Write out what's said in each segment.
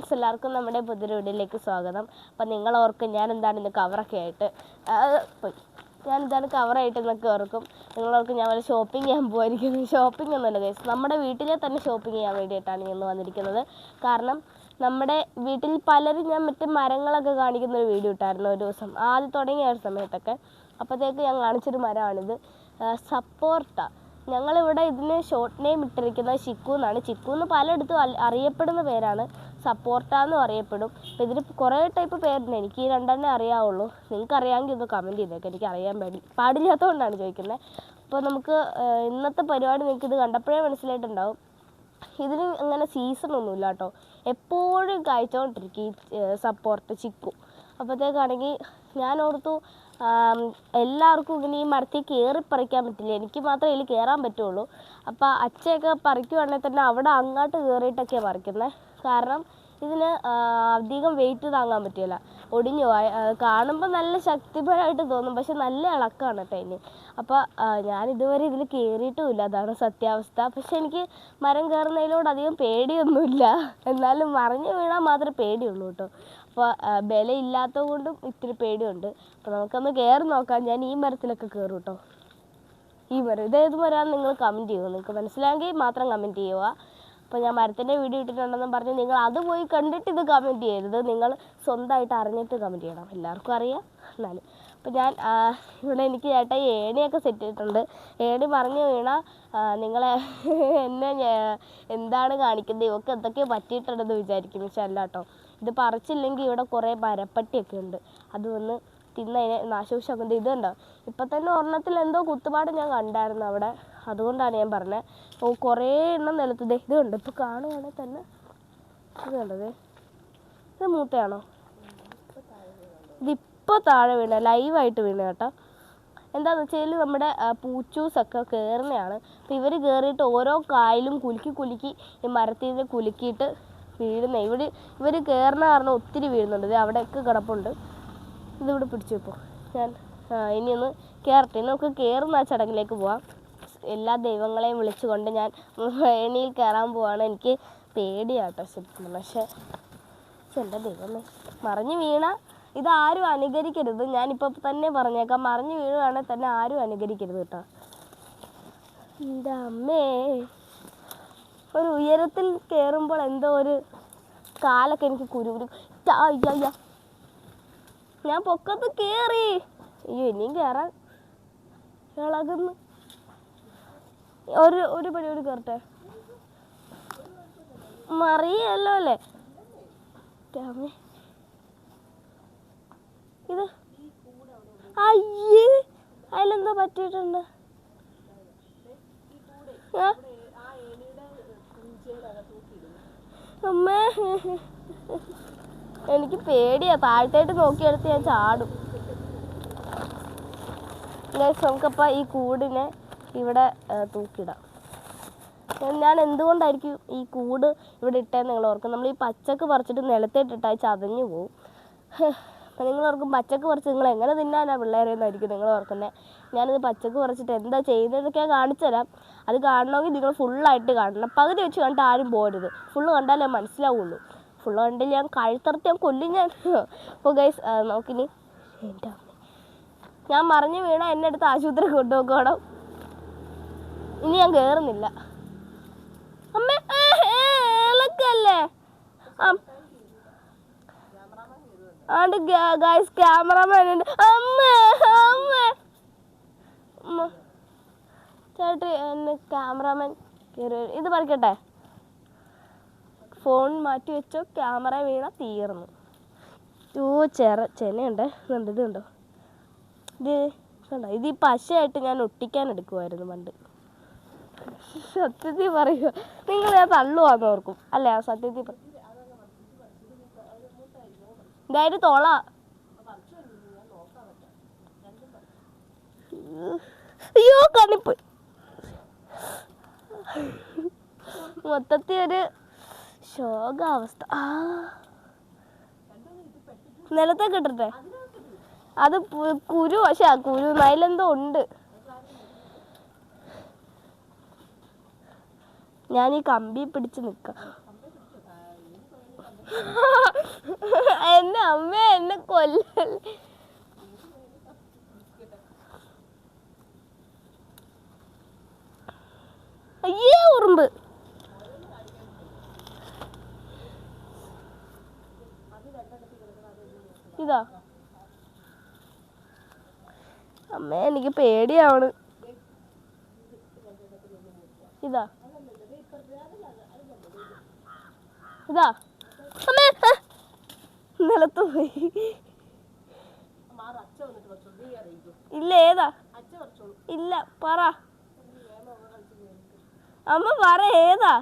Friends എല്ലാവർക്കും നമ്മുടെ പുതിയൊരു വീഡിയോയിലേക്ക് സ്വാഗതം. അപ്പം നിങ്ങൾ ഓർക്കും ഞാൻ എന്താണ് ഇന്ന് കവറൊക്കെ ആയിട്ട്. ഞാൻ എന്താണ് കവറായിട്ട് എന്നൊക്കെ ഓർക്കും? നിങ്ങൾ ഓർക്കും ഞാൻ വല്ല ഷോപ്പിംഗ് ചെയ്യാൻ പോയിരിക്കുന്നു ഷോപ്പിംഗ് ഒന്നുമല്ല അല്ല നമ്മുടെ വീട്ടിലെ തന്നെ ഷോപ്പിംഗ് ചെയ്യാൻ വേണ്ടിയിട്ടാണ് ഇന്ന് വന്നിരിക്കുന്നത്. കാരണം നമ്മുടെ വീട്ടിൽ പലരും ഞാൻ മറ്റേ മരങ്ങളൊക്കെ കാണിക്കുന്ന ഒരു വീഡിയോ ഇട്ടായിരുന്നു ഒരു ദിവസം. ആദ്യം തുടങ്ങിയ ഒരു സമയത്തൊക്കെ. അപ്പോഴത്തേക്ക് ഞാൻ കാണിച്ചൊരു മരമാണിത്. സപ്പോർട്ട ഞങ്ങളിവിടെ ഇതിന് ഷോർട്ട് നെയിം ഇട്ടിരിക്കുന്നത് ചിക്കു എന്നാണ് ചിക്കു എന്ന് പലയിടത്തും അറിയപ്പെടുന്ന പേരാണ്. സപ്പോർട്ട എന്നും അറിയപ്പെടും. അപ്പോൾ ഇതിന് കുറേ ടൈപ്പ് പേരുണ്ട്. എനിക്ക് ഈ രണ്ടെണ്ണേ അറിയാവുള്ളൂ. നിങ്ങൾക്ക് അറിയാമെങ്കിൽ ഒന്ന് കമന്റ് ചെയ്തേക്ക്. എനിക്ക് അറിയാൻ പാടി പാടില്ലാത്തതുകൊണ്ടാണ് ചോദിക്കുന്നത് അപ്പോൾ നമുക്ക് ഇന്നത്തെ പരിപാടി നിങ്ങൾക്ക് ഇത് കണ്ടപ്പോഴേ മനസ്സിലായിട്ടുണ്ടാവും. ഇതിന് അങ്ങനെ സീസൺ ഒന്നുമില്ല കേട്ടോ. എപ്പോഴും കായ്ച്ചുകൊണ്ടിരിക്കും ഈ സപ്പോർട്ട് ചിക്കു. അപ്പോഴത്തേക്കാണെങ്കിൽ ഞാൻ ഓർത്തു എല്ലാവർക്കും ഇങ്ങനെ ഈ മരത്തിൽ കയറി പറിക്കാൻ പറ്റില്ല. എനിക്ക് മാത്രമേ ഇതിൽ കയറാൻ പറ്റുള്ളൂ. അപ്പോൾ അച്ഛയൊക്കെ പറിക്കുവാണെങ്കിൽ തന്നെ അവിടെ അങ്ങോട്ട് കയറിയിട്ടൊക്കെയാണ് പറിക്കുന്നത് കാരണം ഇതിന് അധികം വെയിറ്റ് താങ്ങാൻ പറ്റില്ല. ഒടിഞ്ഞു കാണുമ്പോൾ നല്ല ശക്തിപരമായിട്ട് തോന്നും. പക്ഷെ നല്ല ഇളക്കാണ് കേട്ടോ ഇനി. അപ്പോൾ ഞാൻ ഇതുവരെ ഇതിൽ കയറിയിട്ടുമില്ല. അതാണ് സത്യാവസ്ഥ. പക്ഷെ എനിക്ക് മരം കയറുന്നതിനോട് അധികം പേടിയൊന്നുമില്ല. എന്നാലും മറിഞ്ഞു വീണാൽ മാത്രമേ പേടിയുള്ളൂ കേട്ടോ. അപ്പോൾ ബലമില്ലാത്തത് കൊണ്ടും ഇത്തിരി പേടിയുണ്ട്. അപ്പോൾ നമുക്കൊന്ന് കയറി നോക്കാം. ഞാൻ ഈ മരത്തിലൊക്കെ കയറും കേട്ടോ ഈ മരം ഇത് ഏത് മരമാണെന്ന് നിങ്ങൾ കമന്റ് ചെയ്യുക. നിങ്ങൾക്ക് മനസ്സിലായെങ്കിൽ മാത്രം കമന്റ് ചെയ്യുക. അപ്പോൾ ഞാൻ മരത്തിന്റെ വീഡിയോ ഇട്ടിട്ടുണ്ടെന്നും പറഞ്ഞ് നിങ്ങൾ അത് പോയി കണ്ടിട്ട് ഇത് കമന്റ് ചെയ്യരുത്. നിങ്ങൾ സ്വന്തമായിട്ട് അറിഞ്ഞിട്ട് കമന്റ് ചെയ്യണം. എല്ലാവർക്കും അറിയാം. എന്നാലും അപ്പോൾ ഞാൻ ഇവിടെ എനിക്ക് ചേട്ടാ ഏണിയൊക്കെ സെറ്റ് ചെയ്തിട്ടുണ്ട്. ഏണി പറഞ്ഞു വീണ നിങ്ങളെ എന്നെ എന്താണ് കാണിക്കുന്നത്? ഇവക്ക് എന്തൊക്കെയോ പറ്റിയിട്ടുണ്ടെന്ന് വിചാരിക്കും. പക്ഷെ അല്ല കേട്ടോ. ഇത് പറിച്ചില്ലെങ്കിൽ ഇവിടെ കുറേ മരപ്പട്ടിയൊക്കെ ഉണ്ട്. അത് വന്ന് തിന്നതിനെ നാശോഷാക്കുന്നത് ഇതുണ്ടോ ഇപ്പം തന്നെ ഒരെണ്ണത്തിൽ എന്തോ കുത്തുപാട് ഞാൻ കണ്ടായിരുന്നു അവിടെ. അതുകൊണ്ടാണ് ഞാൻ പറഞ്ഞത്. ഓ കുറേ എണ്ണം നിലത്ത്. ദേ ഇത് കണ്ടോ? ഇപ്പോൾ കാണുവാണെങ്കിൽ തന്നെ. ഇത് കണ്ടത് ഇത് മൂത്തയാണോ? ഇതിപ്പോൾ താഴെ വീണ ലൈവായിട്ട് വീണ കേട്ടോ. എന്താണെന്ന് വെച്ചാൽ നമ്മുടെ പൂച്ചൂസൊക്കെ കയറുന്നതാണ് അപ്പോൾ ഇവർ കയറിയിട്ട് ഓരോ കായലും കുലുക്കി കുലുക്കി ഈ മരത്തിൽ നിന്ന് കുലുക്കിയിട്ട് വീഴുന്ന. ഇവർ ഇവർ കയറുന്ന കാരണം ഒത്തിരി വീഴുന്നുണ്ട്. ഇത് അവിടെയൊക്കെ കിടപ്പുണ്ട്. ഇതിവിടെ പിടിച്ചു ഇപ്പോൾ ഞാൻ ആ, ഇനി ഒന്ന് കയറട്ടെ ഇനി നമുക്ക് കയറുന്ന ആ ചടങ്ങിലേക്ക് പോവാം. എല്ലാ ദൈവങ്ങളെയും വിളിച്ചുകൊണ്ട് ഞാൻ ഏണിയിൽ കയറാൻ പോവാണ്. എനിക്ക് പേടിയാട്ടോ ശരിക്കും. പക്ഷെ എന്റെ ദൈവമേ. മറിഞ്ഞു വീണ ഇതാരും അനുകരിക്കരുത്. ഞാനിപ്പോൾ തന്നെ പറഞ്ഞേക്കാം. മറിഞ്ഞു വീഴുവാണെങ്കിൽ തന്നെ ആരും അനുകരിക്കരുത് കേട്ടോ. എന്റെ അമ്മേ. ഒരു ഉയരത്തിൽ കയറുമ്പോൾ എന്തോ ഒരു കാലൊക്കെ എനിക്ക് കുരുകുരു അയ്യ. ഞാൻ പൊക്കത്ത് കയറി അയ്യോ ഇനിയും കയറാൻ ഇളകുന്നു. ഒരു ഒരു പടി കൂടി കയറട്ടെ മറിയല്ലോ അല്ലേ? ഇത്. അയ്യേ അതിലെന്തോ പറ്റിയിട്ടുണ്ട്. ആ? അമ്മേ. എനിക്ക് പേടിയാ. താഴത്തേട്ട് നോക്കിയെടുത്ത് ഞാൻ ചാടും. നമുക്കപ്പ ഈ കൂടിനെ ഇവിടെ തൂക്കിടാം. ഞാൻ- എന്തുകൊണ്ടായിരിക്കും ഈ കൂട് ഇവിടെ ഇട്ടേന്ന് നിങ്ങൾ ഓർക്കും നമ്മൾ ഈ പച്ചക്ക് പറിച്ചിട്ട് നിലത്തേട്ടിട്ടാൽ ചതഞ്ഞു പോവും. അപ്പം നിങ്ങൾ ഓർക്കും പച്ചക്ക് പറിച്ച് നിങ്ങൾ എങ്ങനെ തിന്നാനാ പിള്ളേരെ എന്നായിരിക്കും നിങ്ങൾ ഓർക്കുന്നത് ഞാനിത് പച്ചക്ക് കുറച്ചിട്ട് എന്താ ചെയ്യുന്നതൊക്കെ കാണിച്ചു തരാം അത് കാണണമെങ്കിൽ നിങ്ങൾ ഫുള്ളായിട്ട് കാണണം പകുതി വെച്ച് കണ്ടിട്ട് ആരും പോരുത് ഫുള്ള് കണ്ടാലേ മനസ്സിലാവുള്ളൂ ഫുള്ള് കണ്ടില്ല ഞാൻ കഴുത്തറത്ത് ഞാൻ കൊല്ലും ഞാൻ അപ്പോൾ ഗൈസ് നോക്കിനി എന്റെ ഞാൻ മറിഞ്ഞു വീണ എന്നെ അടുത്ത് ആശുപത്രി കൊണ്ടുപോക്കണം ഇനി ഞാൻ കയറുന്നില്ല അമ്മ ഇളക്കല്ലേ ആണ്ട് ഗായ്സ് ക്യാമറമാൻ ഉണ്ട്. അമ്മ അമ്മ. അമ്മ. ചേട്ടി എന്നെ ക്യാമറമാൻ കയറി ഇത് പറിക്കട്ടെ. ഫോൺ മാറ്റി വെച്ചോ ക്യാമറ വീണ തീർന്നു. ഓ ചെറ ചെനയുണ്ട്. ഇതുണ്ട് ഇതുണ്ടോ. ഇത് കണ്ടോ? ഇത് ഈ പശയായിട്ട് ഞാൻ ഒട്ടിക്കാൻ എടുക്കുമായിരുന്നു പണ്ട്. സത്യത്തിൽ പറയുക നിങ്ങൾ ഞാൻ തള്ളുവാന്ന് ഓർക്കും. അല്ലേ സത്യത്തിൽ പറ- ഇതായത് തോള. അയ്യോ കണ്ണിപ്പോയി. മൊത്തത്തിൽ ഒരു ശോകാവസ്ഥ. ആ. നിലത്തേക്ക് ഇട്ടിട്ടെ അത് കുരു പക്ഷെ ആ കുരു അതിലെന്തോ ഉണ്ട്. ഞാൻ ഈ കമ്പി പിടിച്ച് നിൽക്കാം എന്നെ അമ്മ എന്നെ കൊല്ലല്ലേ അയ്യേ ഉറുമ്പ്. ഇതാ. അമ്മ എനിക്ക് പേടിയാവണ് ഇതാ. ഇതാ. നിലത്ത് പോയി. ഇല്ല ഏതാ? ഇല്ല പറ. അമ്മ പറ ഏതാ?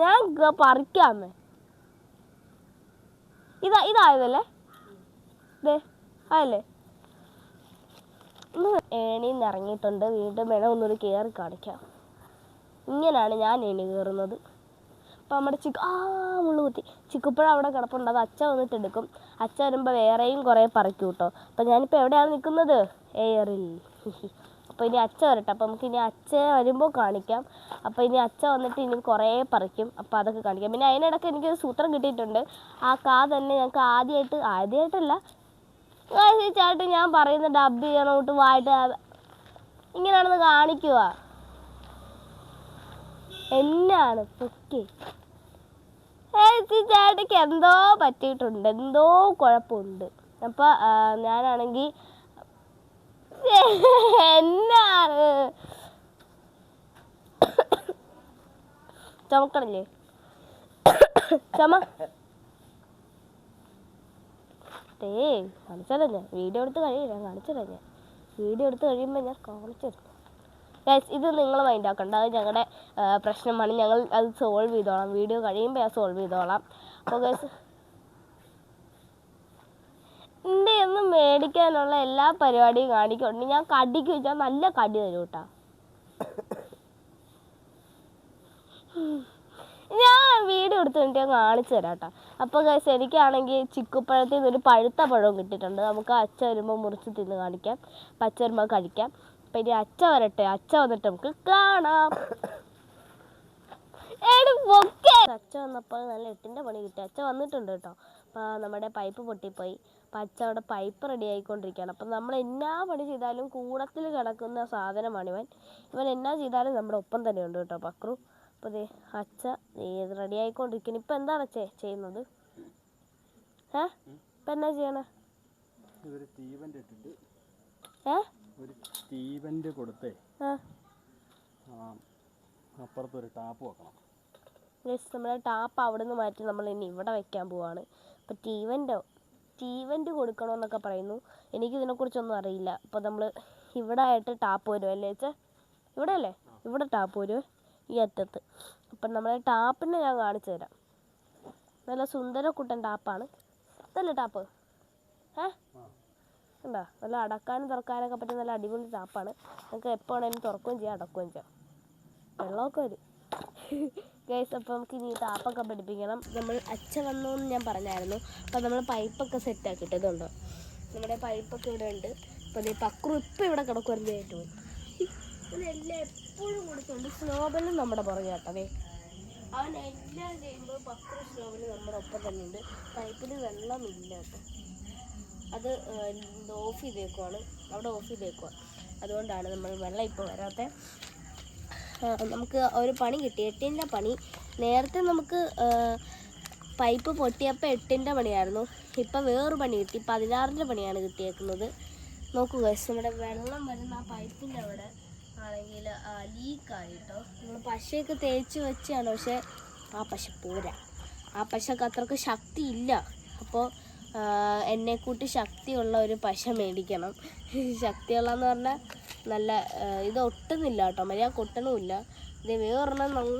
ഞാൻ പറിക്കാമേ ഇതാ ഇതായതല്ലേ? ദേ ആയല്ലേ? ഏണിന്ന് ഇറങ്ങിയിട്ടുണ്ട് വീണ്ടും വേണം ഒന്നുകൂടി കയറി കാണിക്കാം. ഇങ്ങനെയാണ് ഞാൻ ഏണി കയറുന്നത് അപ്പം നമ്മുടെ ചിക്കു ആ മുള്ളു കുത്തി. ചിക്കുപ്പഴം അവിടെ കിടപ്പുണ്ട്. അത് അച്ഛ വന്നിട്ട് എടുക്കും. അച്ഛ വരുമ്പോൾ വേറെയും കുറേ പറിക്കും കേട്ടോ. അപ്പം ഞാനിപ്പോൾ എവിടെയാണ് നിൽക്കുന്നത് എയറിൽ അപ്പോൾ ഇനി അച്ഛ വരട്ടെ. അപ്പം നമുക്ക് ഇനി അച്ഛ വരുമ്പോൾ കാണിക്കാം. അപ്പോൾ ഇനി അച്ഛ വന്നിട്ട് ഇനി കുറേ പറിക്കും. അപ്പോൾ അതൊക്കെ കാണിക്കാം. പിന്നെ അതിനിടയ്ക്ക് എനിക്കൊരു സൂത്രം കിട്ടിയിട്ടുണ്ട്. ആ കാ തന്നെ ഞങ്ങൾക്ക് ആദ്യമായിട്ട് ആദ്യമായിട്ടല്ല ചേട്ടാ ഞാൻ പറയുന്ന ഡബ് ചെയ്യണോട്ട് വായിട്ട്. ഇങ്ങനെയാണെന്ന് കാണിക്കുക എന്നാണ് പൊക്കി ചേട്ടയ്ക്ക് എന്തോ പറ്റിയിട്ടുണ്ട്. എന്തോ കുഴപ്പമുണ്ട്. അപ്പോൾ ഞാനാണെങ്കിൽ എന്നാണ്? ചുമക്കണല്ലേ? ചുമ. ഏ കാണിച്ചതല്ല? വീഡിയോ എടുത്ത് കഴിയും ഞാൻ കാണിച്ചതല്ല? വീഡിയോ എടുത്ത് കഴിയുമ്പോൾ ഞാൻ കാണിച്ചു ഗൈസ് ഇത് നിങ്ങൾ മൈൻഡ് ആക്കണ്ട. അത് ഞങ്ങളുടെ പ്രശ്നമാണ്. ഞങ്ങൾ അത് സോൾവ് ചെയ്തോളാം. വീഡിയോ കഴിയുമ്പോൾ ഞാൻ സോൾവ് ചെയ്തോളാം. അപ്പോൾ ഗൈസ് എന്റെ ഒന്ന് മേടിക്കാനുള്ള എല്ലാ പരിപാടിയും കാണിക്കുന്നുണ്ട്. ഞാൻ കടിക്ക് വെച്ചാൽ നല്ല കടി തരും കേട്ടോ ഞാൻ വീഡിയോ എടുത്ത് കഴിഞ്ഞിട്ട് ഞാൻ കാണിച്ചു തരാം കേട്ടോ അപ്പോൾ ഗൈസ് എനിക്കാണെങ്കിൽ ചിക്കുപ്പഴത്തിൽ ഒരു പഴുത്ത പഴവും കിട്ടിയിട്ടുണ്ട്. നമുക്ക് അച്ഛ വരുമ്പോൾ മുറിച്ച് തിന്ന് കാണിക്കാം. പച്ച വരുമ്പോൾ കഴിക്കാം. അപ്പം ഇനി അച്ഛ വരട്ടെ. അച്ഛ വന്നിട്ട് നമുക്ക് കാണാം. അച്ഛ വന്നപ്പോൾ നല്ല എട്ടിന്റെ പണി കിട്ടി. അച്ഛ വന്നിട്ടുണ്ട് കേട്ടോ. അപ്പോൾ നമ്മുടെ പൈപ്പ് പൊട്ടിപ്പോയി. അപ്പം അച്ഛ അവിടെ പൈപ്പ് റെഡി ആയിക്കൊണ്ടിരിക്കുകയാണ്. അപ്പം നമ്മൾ എന്നാ പണി ചെയ്താലും കൂടത്തിൽ കിടക്കുന്ന സാധനമാണ് ഇവൻ. ഇവൻ എന്നാ ചെയ്താലും നമ്മുടെ ഒപ്പം തന്നെ ഉണ്ട് കേട്ടോ പക്രു. അപ്പോൾ ദേ അച്ഛ റെഡി ആയിക്കൊണ്ടിരിക്കുന്നു. ഇപ്പം എന്താണ് അച്ഛേ ചെയ്യുന്നത്? ഏ? ഇപ്പം എന്നാ ചെയ്യണേ? ഏ? സ്റ്റീവന്റ് കൊടുത്തേ. ആ. ആ, അപ്പുറത്ത് ഒരു ടാപ്പ് വെക്കണം. ഗൈസ് നമ്മുടെ ടാപ്പ് അവിടെ നിന്ന് മാറ്റി നമ്മൾ ഇനി ഇവിടെ വെക്കാൻ പോവാണ്. അപ്പോൾ ടീവന്റോ ടീവന്റ് കൊടുക്കണമെന്നൊക്കെ പറയുന്നു. എനിക്ക് ഇതിനെക്കുറിച്ചൊന്നും അറിയില്ല. അപ്പോൾ നമ്മൾ ഇവിടെ ആയിട്ട് ടാപ്പ് വരും അല്ലേ ചേച്ചാ ഇവിടെ അല്ലേ? ഇവിടെ ടാപ്പ് വരും ഈ അറ്റത്ത്. അപ്പം നമ്മളെ ടാപ്പിനെ ഞാൻ കാണിച്ചു തരാം. നല്ല സുന്ദരക്കുട്ടൻ ടാപ്പാണ്. ഇതല്ലേ ടാപ്പ്? ഏ? എന്താ നല്ല അടക്കാനും തുറക്കാനൊക്കെ പറ്റിയ നല്ല അടിപൊളി ടാപ്പാണ് നമുക്ക് എപ്പോൾ വേണേലും തുറക്കുകയും ചെയ്യാം അടക്കുകയും ചെയ്യാം. വെള്ളമൊക്കെ വരും. ഗൈസ് അപ്പോൾ നമുക്ക് ഇനി ടാപ്പൊക്കെ പിടിപ്പിക്കണം. നമ്മൾ അച്ഛ വന്നു എന്ന് ഞാൻ പറഞ്ഞായിരുന്നു. അപ്പോൾ നമ്മൾ പൈപ്പൊക്കെ സെറ്റ് ആക്കിയിട്ട് ഇതുണ്ടോ? നമ്മുടെ പൈപ്പൊക്കെ ഇവിടെ ഉണ്ട്. അപ്പോൾ ഈ പക്രു ഇപ്പം ഇവിടെ കിടക്കുമായിരുന്നു ഏറ്റവും ഇവനെല്ലാം എപ്പോഴും കൊടുക്കുന്നുണ്ട് സ്നോബലും നമ്മുടെ പുറകെ കേട്ടവേ അവൻ എല്ലാം ചെയ്യുമ്പോൾ പക്രു സ്നോബലും നമ്മുടെ ഒപ്പം തന്നെ ഉണ്ട്. പൈപ്പിൽ വെള്ളമില്ല കേട്ടോ. അത് ഓഫ് ചെയ്തേക്കുവാണ്. അവിടെ ഓഫ് ചെയ്തേക്കുവാണ് അതുകൊണ്ടാണ് നമ്മൾ വെള്ളം ഇപ്പോൾ വരാത്തത് നമുക്ക് ഒരു പണി കിട്ടി. എട്ടിന്റെ പണി. നേരത്തെ നമുക്ക് പൈപ്പ് പൊട്ടിയപ്പോൾ എട്ടിന്റെ പണിയായിരുന്നു. ഇപ്പം വേറൊരു പണി കിട്ടി. പതിനാറിന്റെ പണിയാണ് കിട്ടിയേക്കുന്നത്. നോക്കുക നമ്മുടെ വെള്ളം വരുന്ന ആ പൈപ്പിന്റെ അവിടെ ആണെങ്കിൽ ലീക്ക് ആയിട്ടോ നമ്മൾ പശയൊക്കെ തേച്ച് വെച്ചാണ് പക്ഷേ ആ പശ പോരാ. ആ പശക്ക് അത്രയ്ക്ക് ശക്തി ഇല്ല അപ്പോൾ എന്നെ കൂട്ടി ശക്തിയുള്ള ഒരു പശ മേടിക്കണം. ശക്തിയുള്ളതെന്ന് പറഞ്ഞാൽ നല്ല ഇത് ഒട്ടുന്നില്ല കേട്ടോ മര്യാദ കൊട്ടണമില്ല ഇത് വേറൊരെണ്ണം നമ്മൾ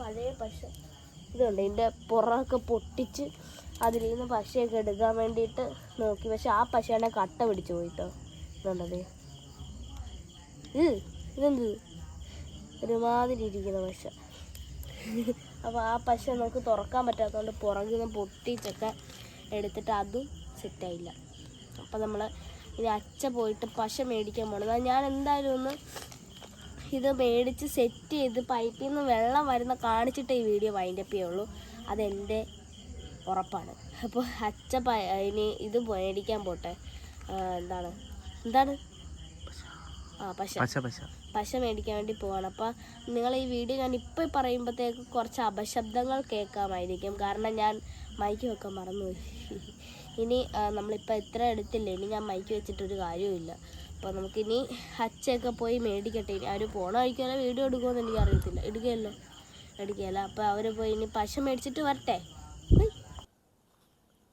പഴയ പശ. ഇതുണ്ട് ഇതിന്റെ പുറമൊക്കെ പൊട്ടിച്ച് അതിൽ നിന്ന് പശയൊക്കെ എടുക്കാൻ വേണ്ടിയിട്ട് നോക്കി. പക്ഷെ ആ പശയുടെ കട്ട പിടിച്ചു പോയിട്ടോ. ഇത് ഇതെന്ത്? ഒരുമാതിരി ഇരിക്കുന്ന പശ. അപ്പോൾ ആ പശ നമുക്ക് തുറക്കാൻ പറ്റാത്തതുകൊണ്ട് പുറകിൽ നിന്ന് പൊട്ടിച്ചൊക്കെ എടുത്തിട്ട് അതും സെറ്റായില്ല അപ്പോൾ നമ്മൾ ഇനി അച്ഛ പോയിട്ട് പശ മേടിക്കാൻ പോകണം ഞാൻ എന്തായാലും ഒന്ന് ഇത് മേടിച്ച് സെറ്റ് ചെയ്ത് പൈപ്പിൽ നിന്ന് വെള്ളം വരുന്ന കാണിച്ചിട്ട് ഈ വീഡിയോ വൈൻഡപ്പ് ചെയ്യുള്ളൂ. അതെന്റെ ഉറപ്പാണ്. അപ്പോൾ അച്ഛ പ ഇനി ഇത് മേടിക്കാൻ പോട്ടെ. എന്താണ്? എന്താണ്? ആ പശ. പശ പശ. പശ മേടിക്കാൻ വേണ്ടി പോവാണ്. അപ്പോൾ നിങ്ങൾ ഈ വീഡിയോ ഞാൻ ഇപ്പോൾ പറയുമ്പോഴത്തേക്ക് കുറച്ച് അപശബ്ദങ്ങൾ കേൾക്കാമായിരിക്കും. കാരണം ഞാൻ മൈക്ക് വെക്കാൻ മറന്നുപോയി ഇനി നമ്മളിപ്പോൾ ഇത്ര എടുത്തില്ലേ? ഇനി ഞാൻ മൈക്ക് വെച്ചിട്ടൊരു കാര്യവുമില്ല. അപ്പോൾ നമുക്കിനി അച്ഛയൊക്കെ പോയി മേടിക്കട്ടെ. ഇനി അവർ പോണ വഴിക്കല്ല വീഡിയോ എടുക്കുമെന്ന് എനിക്ക് അറിയത്തില്ല എടുക്കുകയല്ലോ? എടുക്കുകയല്ല. അപ്പോൾ അവർ പോയി ഇനി പശ മേടിച്ചിട്ട് വരട്ടെ.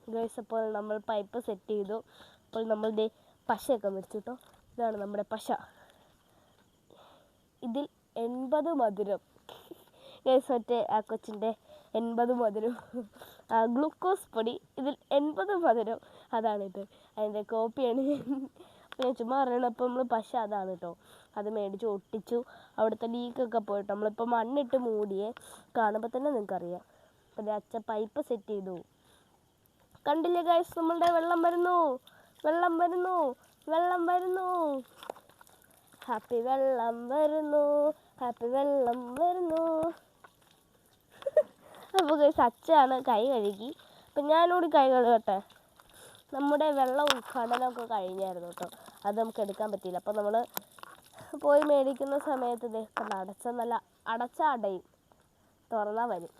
ഗൈസ് അപ്പോൾ നമ്മൾ പൈപ്പ് സെറ്റ് ചെയ്തു. അപ്പോൾ നമ്മളുടെ പശയൊക്കെ മേടിച്ചു കേട്ടോ. ഇതാണ് നമ്മുടെ പശ. ഇതിൽ എൺപത് മധുരം. ഗൈസ് മറ്റേ ആ കൊച്ചിന്റെ എൺപത് മധുരം. ഗ്ലൂക്കോസ് പൊടി ഇതിൽ എൺപത് മധുരം. അതാണിത് അതിന്റെ കോപ്പിയാണ്. ഞാൻ ചുമ്മാ പറയണം അപ്പോൾ നമ്മൾ പശ അതാണ് കേട്ടോ അത് മേടിച്ച് ഒട്ടിച്ചു. അവിടുത്തെ ലീക്കൊക്കെ പോയിട്ട് നമ്മളിപ്പോൾ മണ്ണിട്ട് മൂടിയേ കാണുമ്പോൾ തന്നെ നിങ്ങൾക്കറിയാം അപ്പോൾ ദേ അച്ഛൻ പൈപ്പ് സെറ്റ് ചെയ്തു. കണ്ടില്ലേ ഗൈസ് നമ്മളുടെ വെള്ളം വരുന്നു. വെള്ളം വരുന്നു. വെള്ളം വരുന്നു. ഹാപ്പി വെള്ളം വരുന്നു. ഹാപ്പി വെള്ളം വരുന്നു. അപ്പോൾ ഗൈസ് അച്ഛനാണ് കൈ കഴുകി. അപ്പം ഞാനോട് കൈ കഴുകട്ടെ. നമ്മുടെ വെള്ളം ഉദ്ഘാടനമൊക്കെ കഴിഞ്ഞായിരുന്നു കേട്ടോ. അത് നമുക്ക് എടുക്കാൻ പറ്റിയില്ല. അപ്പോൾ നമ്മൾ പോയി മേടിക്കുന്ന സമയത്ത് ഇതേ കണ്ട അടച്ച നല്ല അടച്ച അടയും തുറന്നാൽ വരും.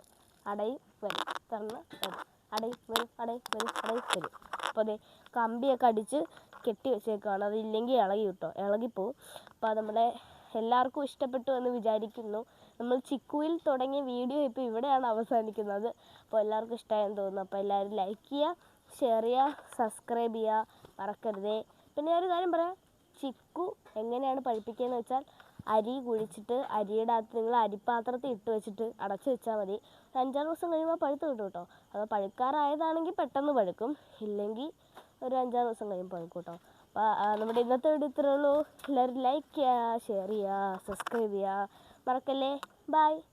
അടയും വരും. തുറന്ന് വരും. അടയും വരും. അടയും വരും. അടയും വരും. അപ്പോൾ അതെ കമ്പിയൊക്കെ അടിച്ച് കെട്ടി വെച്ചേക്കാണ് അതില്ലെങ്കിൽ ഇളകി കിട്ടും. ഇളകിപ്പോവും അപ്പോൾ നമ്മുടെ എല്ലാവർക്കും ഇഷ്ടപ്പെട്ടു എന്ന് വിചാരിക്കുന്നു. നമ്മൾ ചിക്കുവിൽ തുടങ്ങിയ വീഡിയോ ഇപ്പോൾ ഇവിടെയാണ് അവസാനിക്കുന്നത്. അപ്പോൾ എല്ലാവർക്കും ഇഷ്ടമായെന്ന് തോന്നുന്നു. അപ്പോൾ എല്ലാവരും ലൈക്ക് ചെയ്യുക ഷെയർ ചെയ്യുക സബ്സ്ക്രൈബ് ചെയ്യുക. മറക്കരുതേ. പിന്നെ ഞാനൊരു കാര്യം പറയാം. ചിക്കു എങ്ങനെയാണ് പഴുപ്പിക്കുകയെന്ന് വെച്ചാൽ അരി കുഴിച്ചിട്ട് അരിയുടെ അകത്ത് നിങ്ങൾ അരിപ്പാത്രത്തിൽ ഇട്ട് വെച്ചിട്ട് അടച്ചു വെച്ചാൽ മതി. അഞ്ചാറ് ദിവസം കഴിയുമ്പോൾ പഴുത്ത് കിട്ടും കേട്ടോ. അപ്പോൾ പഴുക്കാറായതാണെങ്കിൽ പെട്ടെന്ന് പഴുക്കും. ഇല്ലെങ്കിൽ ഒരു അഞ്ചാറ് ദിവസം കഴിയുമ്പോൾ പഴുക്കും കേട്ടോ. അപ്പോൾ നമ്മുടെ ഇന്നത്തെ വീഡിയോ ഇത്രയേ ഉള്ളൂ. എല്ലാവരും ലൈക്ക് ചെയ്യുക ഷെയർ ചെയ്യുക സബ്സ്ക്രൈബ് ചെയ്യുക. para que le bye.